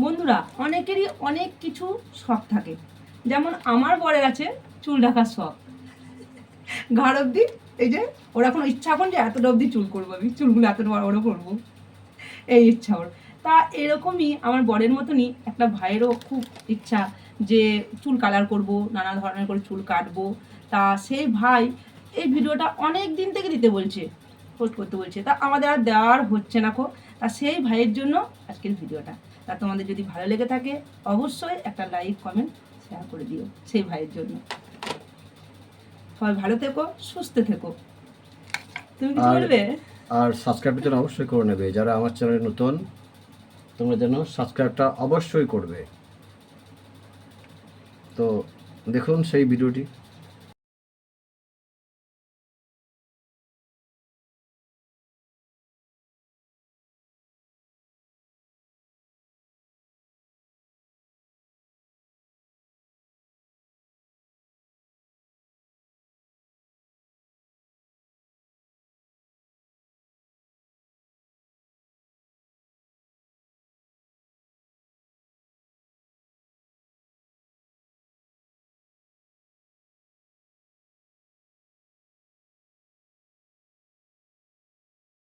বন্ধুরা, অনেকেরই অনেক কিছু শখ থাকে। যেমন আমার বরের আছে চুল ঢাকার শখ। ঘাড় অব্দি এই যে, ওর এখন ইচ্ছা এখন যে এতটা অব্দি চুল করব আমি, চুলগুলো এত বড় বড় করব। এই ইচ্ছা ওর। তা এরকমই আমার বরের মতনই একটা ভাইয়েরও খুব ইচ্ছা যে চুল কালার করব, নানা ধরনের করে চুল কাটবো। তা সেই ভাই এই ভিডিওটা অনেক দিন থেকে দিতে বলছে পোস্ট করতে বলছে। তা আমাদের আর দেওয়ার হচ্ছে না কো। তা সেই ভাইয়ের জন্য আজকের ভিডিওটা। তা তোমাদের যদি ভালো লেগে থাকে অবশ্যই একটা লাইক কমেন্ট শেয়ার করে দিও সেই ভাইয়ের জন্য। সবাই ভালো থেকো সুস্থ থেকো। তুমি কিছু আর- বলবে? আর সাবস্ক্রাইবের জন্য অবশ্যই করে নেবে। যারা আমার চ্যানেলে নতুন তোমরা যেন সাবস্ক্রাইবটা অবশ্যই করবে। তো দেখুন সেই ভিডিওটি।